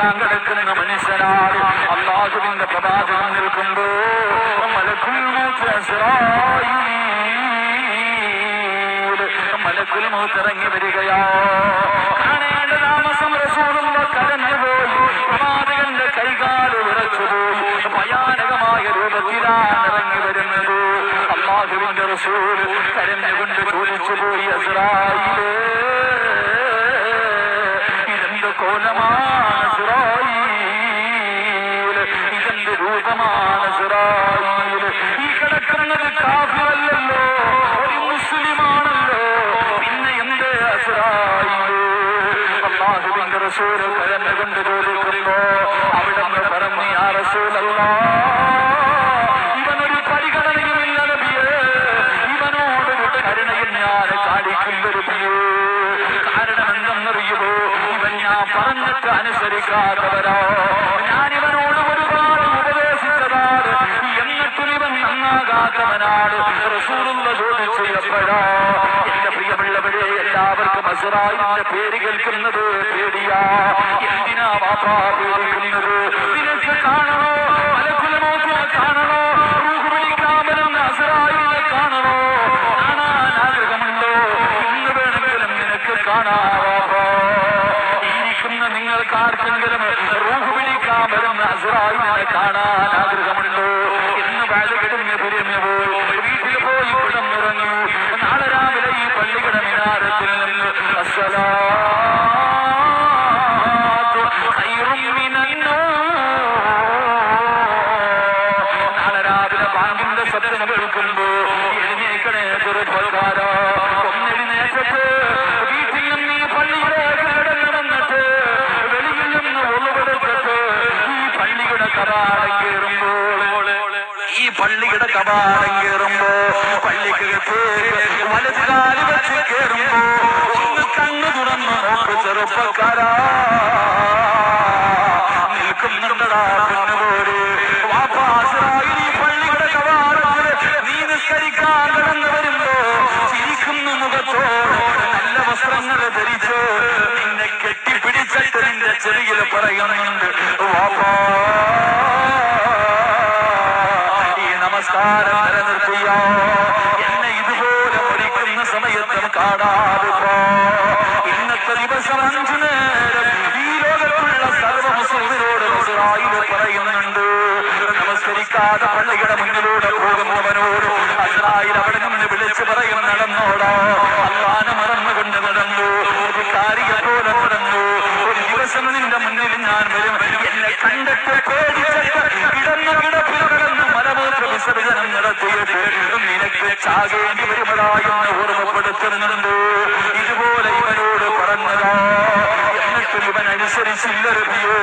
മരിക്കാൻ കിടക്കുന്ന മനുഷ്യനാണ് അള്ളാഹുവിന്റെ പ്രവാചകം നിൽക്കുമ്പോ മലക്കുൽ മലക്കുൽ വരികയാ താമസം റസൂലുള്ള ഭയാനകമായ രൂപത്തിലാണ് വരുന്നത് റസൂൽ കരഞ്ഞുകൊണ്ട് ചോദിച്ചു പോയി ഇതെന്ത് കോലമാണ് ഇസ്രായേൽ ഇതെന്ത് രൂപമാണ് ഇസ്രായേൽ ഈ കിടക്കുന്നത് കാഫിറല്ലല്ലോ ഒരു മുസ്ലിമാണല്ലോ പിന്നെ എന്ത് ഇസ്രായേൽ അള്ളാഹുവിന്റെ റസൂൽ കരഞ്ഞുകൊണ്ട് ചോദിക്കുമ്പോ അവിടെ പറഞ്ഞു ആ റസൂലല്ലാ അനുസരിക്കാത്തവരോ ഞാൻ ഇവനോട് ഒരുപാട് ഉപദേശിച്ചതാണ്. എന്നിട്ടും ഇവൻ നന്നാകാത്തവനാണ് റസൂലുള്ള ചോദിച്ചു എപ്പോഴാ എന്റെ പ്രിയമുള്ളവരെ എല്ലാവർക്കും അസറായിന്റെ പേര് കേൾക്കുന്നത് പേടിയാ. എന്തിനാ വാപ്പാ നിങ്ങൾക്ക് ആർക്കെങ്കിലും റൂഹ് പിടിക്കാൻ വരുന്ന അസറായിനെ കാണാൻ ആഗ്രഹമുണ്ടോ? ഇന്ന് വാഴകിടന്ന് പിരിഞ്ഞു പോയി വീട്ടിൽ പോയി കിടന്നിറങ്ങി നാളെ രാവിലെ ഈ പള്ളിയുടെ മിനാരത്തിൽ നിന്ന് ബാങ്കിന്റെ ശബ്ദം കേൾക്കുമ്പോ എഴുന്നേക്കണേ ചെറുപ്പക്കാരോ. ഒന്നെഴുന്നേറ്റത്ത് വീട്ടിൽ നിന്ന് ഈ പള്ളിയിലേക്ക് നടന്നിട്ട് വെളിയിൽ നിന്ന് ഒളിവെടുത്തിട്ട് ഈ പള്ളിയുടെ കവാടം കയറുമ്പോൾ ഈ പള്ളിയുടെ കവാടം കയറുമ്പോ പള്ളിക്ക് വലതുകാലി കാൽ വെച്ച് കയറുമ്പോ ഒന്ന് കണ്ണ് തുറന്നു നോക്ക് ചെറുപ്പക്കാരാ. നിൽക്കുന്നുണ്ടടാ പൊന്നുപോലെ കവാടത്തിൽ നീ നിസ്കരിക്കാൻ നല്ല വസ്ത്രങ്ങൾ ധരിച്ച് നിന്നെ കെട്ടിപ്പിടിച്ചിട്ട് നിന്റെ ചെറിയ പറയുന്നുണ്ട് കാണാതെ. ഇന്നത്തെ ദിവസം അഞ്ചു നേരം ഈ ലോകത്തുള്ള സർവ മുസ്ലിമിനോട് ഇസ്രായേൽ പറയുന്നുണ്ട്. നമസ്കരിക്കാതെ പള്ളിയുടെ മുന്നിലൂടെ പോകുന്നവനോട് അസ്രായിൽ അവിടെ നിന്ന് വിളിച്ചു പറയും നടന്നോടോ. അള്ളാനെ മറന്നുകൊണ്ട് നടന്നു. ഒരു കാരിയെ പോലെ നടന്നു. ഒരു ദിവസം നിന്റെ മുന്നിൽ ഞാൻ വരും. എന്നെ കണ്ടിട്ട് പേടിച്ചിട്ട് കിടന്ന കിടപ്പിൽ മലമൂത്ര നിനക്ക് ചാകേണ്ടി വരുന്നതായെന്ന് ഓർമ്മപ്പെടുത്തുന്നുണ്ട്. ഇതുപോലെ ഇവനോട് പറഞ്ഞതാ. എന്നിട്ടും ഇവൻ അനുസരിച്ചില്ലറിയോ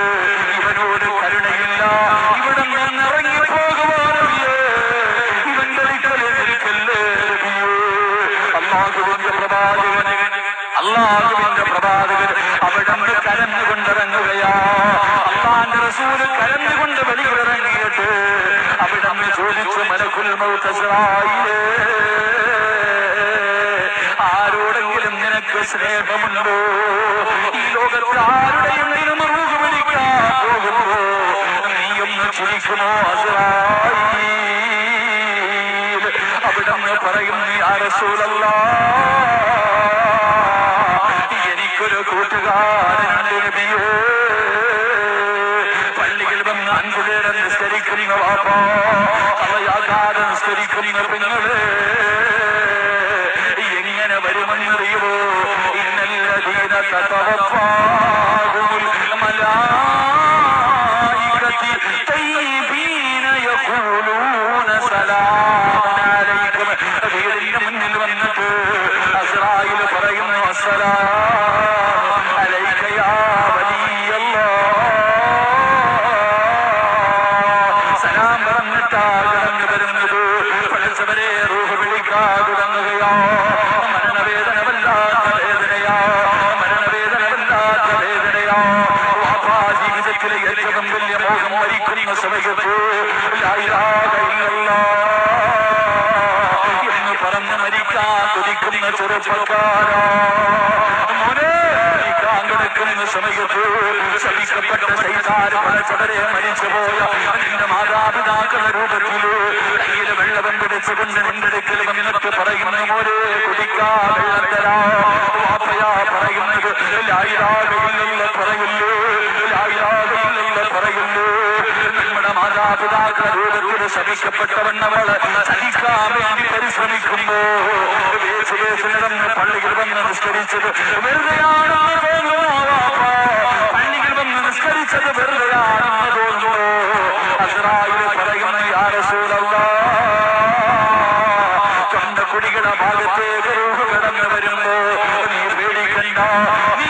ഇവനോട് കരുണയില്ല. ഇവിടെ നിന്ന് ഇറങ്ങി പോകുവാനറിയേ ഒരിക്കല്ലേ രവിയോ അള്ളാഹുവിന്റെ പ്രവാചകൻ അള്ളാഹുവിന്റെ പ്രവാചകൻ അവിടെ കരഞ്ഞുകൊണ്ടിറങ്ങുകയാ അള്ളാന്റെ റസൂൽ കരഞ്ഞുകൊണ്ട് വെളിയിലിറങ്ങിയിട്ട് ചോദിച്ചു മലക്കുൽ മൗത്തസറായിലേ ആരോടെങ്കിലും നിനക്ക് സ്നേഹമുണ്ടോ? ഈ ലോകത്ത് ആരുടെയും നിന്നും റൂഹ് വിളിക്കാൻ പോകുമോ നീയൊന്ന് ചിരിക്കുമോ അസറായി അവിടെ നിന്ന് പറയും നീ ആരസൂലല്ല എനിക്കൊരു കൂട്ടുകാരനുണ്ട് നബിയേ. അൻപുപേരെ നിസ്കരിക്കുന്ന വാപ്പാ അവയാകാതെ നിസ്കരിക്കുന്ന പെങ്ങളെ. എങ്ങനെ വരുമെന്നറിയുമോ ഇന്നല്ലതീന തതവഫാഹുൽ മലായികത്തി തയ്യിബീന യഖൂലൂന സലാമുൻ അലൈക്കും. വീടിന്റെ മുന്നിൽ വന്നിട്ട് അസ്രായിൽ പറയുന്നു അസ്സലാമു ഏറ്റവും വലിയ മോഹം മരിക്കുന്ന സമയത്ത് എന്ന് പറഞ്ഞ് മരിക്കാൻ തുടിക്കുന്ന ചെറുപ്പക്കാരാ കിടക്കുന്ന സമയത്ത് ശവിക്കപ്പെട്ട ഭാര്യമാര് പഴച്ചവരെ മരിച്ചുപോയ നിന്റെ മാതാപിതാക്കളുടെ രൂപത്തിൽ കയ്യിൽ വെള്ളം പിടിച്ചുകൊണ്ട് നിന്റെ പറയുള്ളൂ നമ്മുടെ മാതാപിതാക്കളുടെ രൂപത്തിൽ ശപിക്കപ്പെട്ടവണ്ണവൾ ചലിക്കാൻ വേണ്ടി പരിശ്രമിക്കുമ്പോ നടന്ന് പള്ളിയിൽ വന്ന് നിസ്കരിച്ചത് വാപ്പ. പള്ളിയിൽ വന്ന് നിസ്കരിച്ചത് വെറുതെയാണെന്ന് തോന്നുന്നു. അസറായി പറയുന്ന യാ കണ്ട കുടികളുടെ ഭാഗത്തേക്ക് കടന്നു വരുമ്പോ നീ പേടിക്കണ്ട. നീ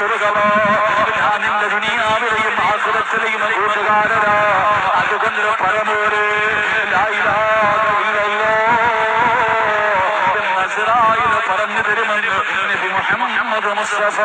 നിനക്ക് സ്വർഗമാ ഞാൻ നിന്റെ ദുനിയാവിലെയും ആസുരത്തിലെയും കൂട്ടുകാരനാ അതുകൊണ്ട് പരമോരെ പറഞ്ഞു തരുമെന്ന് മുഹമ്മദ് മുസ്തഫ